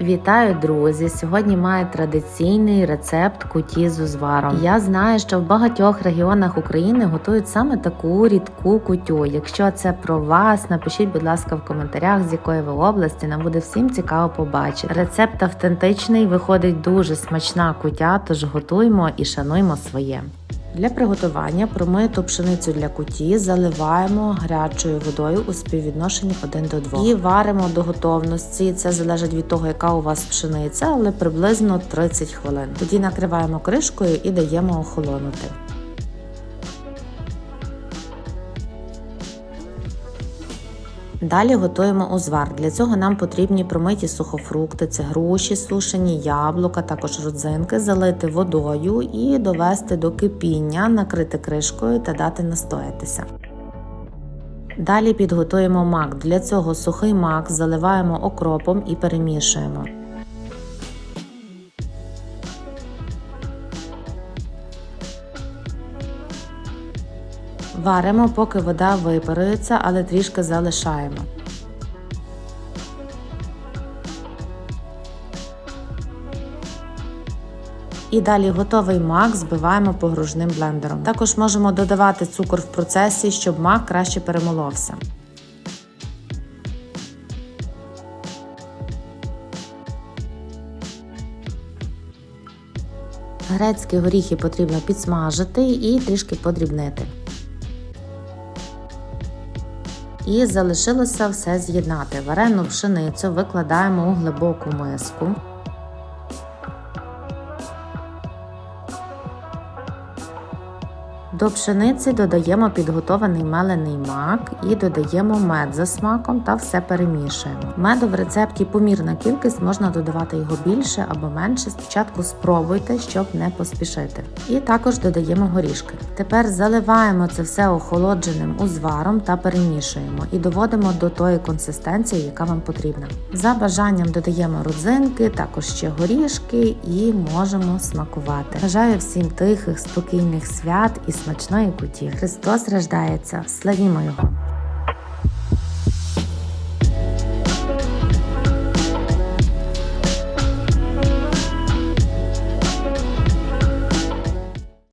Вітаю, друзі! Сьогодні маю традиційний рецепт куті з узваром. Я знаю, що в багатьох регіонах України готують саме таку рідку кутю. Якщо це про вас, напишіть, будь ласка, в коментарях, з якої ви області. Нам буде всім цікаво побачити. Рецепт автентичний, виходить дуже смачна кутя, тож готуємо і шануємо своє. Для приготування промиту пшеницю для куті заливаємо гарячою водою у співвідношенні 1 до 2 і варимо до готовності. Це залежить від того, яка у вас пшениця, але приблизно 30 хвилин. Тоді накриваємо кришкою і даємо охолонути. Далі готуємо узвар. Для цього нам потрібні промиті сухофрукти, це груші, сушені яблука, також родзинки, залити водою і довести до кипіння, накрити кришкою та дати настоятися. Далі підготуємо мак. Для цього сухий мак заливаємо окропом і перемішуємо. Варимо, поки вода випарується, але трішки залишаємо. І далі готовий мак збиваємо погружним блендером. Також можемо додавати цукор в процесі, щоб мак краще перемоловся. Грецькі горіхи потрібно підсмажити і трішки подрібнити. І залишилося все з'єднати. Варену пшеницю викладаємо у глибоку миску. До пшениці додаємо підготований мелений мак і додаємо мед за смаком та все перемішуємо. Меду в рецепті помірна кількість, можна додавати його більше або менше. Спочатку спробуйте, щоб не поспішити. І також додаємо горішки. Тепер заливаємо це все охолодженим узваром та перемішуємо і доводимо до тої консистенції, яка вам потрібна. За бажанням додаємо родзинки, також ще горішки і можемо смакувати. Бажаю всім тихих, спокійних свят і смачної куті. Христос рождається, славімо Його!